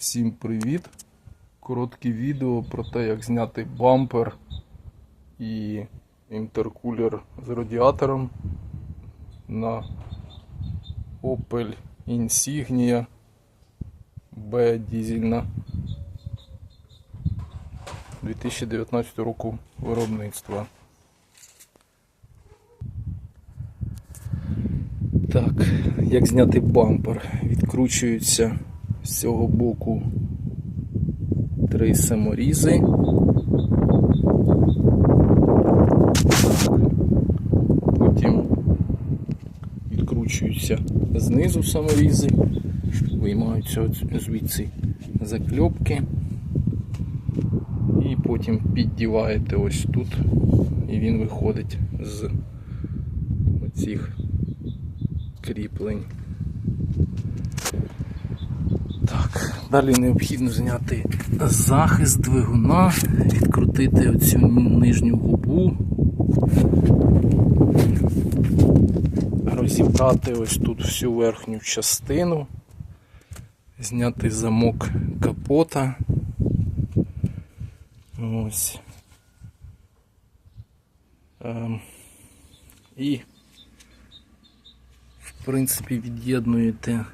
Всім привіт! Коротке відео про те, як зняти бампер і інтеркулер з радіатором на Opel Insignia B дізельна 2019 року виробництва. Так, як зняти бампер? Відкручуються з цього боку три саморізи. Потім відкручуються знизу саморізи, виймаються звідси закльопки. І потім піддіваєте ось тут, і він виходить з оцих кріплень. Так, далі необхідно зняти захист двигуна, відкрутити оцю нижню губу, розібрати ось тут всю верхню частину, зняти замок капота. Ось. Ем, і в принципі від'єднуєте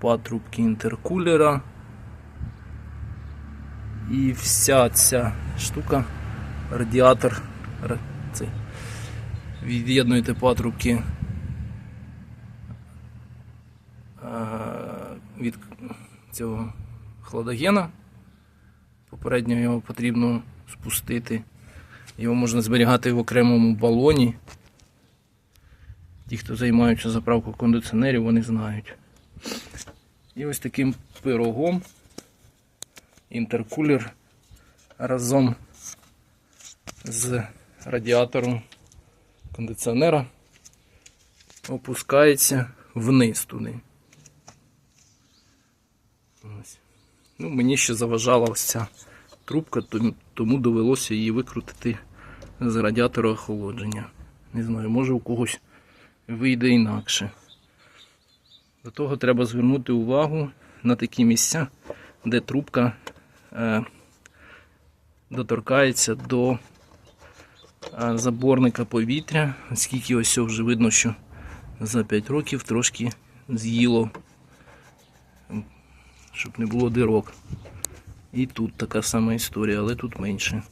патрубки інтеркулера. І вся ця штука, радіатор, ра- цей, від'єднуєте патрубки е, від цього хладогена. Попередньо його потрібно спустити. Його можна зберігати в окремому балоні. Ті, хто займаються заправкою кондиціонерів, вони знають. І ось таким пирогом інтеркулер разом з радіатором кондиціонера опускається вниз туди. Ну, мені ще заважала ось ця трубка, тому довелося її викрутити з радіатора охолодження. Не знаю, може у когось вийде інакше. До того треба звернути увагу на такі місця, де трубка е, доторкається до е, заборника повітря, оскільки ось вже видно, що за 5 років трошки з'їло, щоб не було дирок. І тут така сама історія, але тут менше.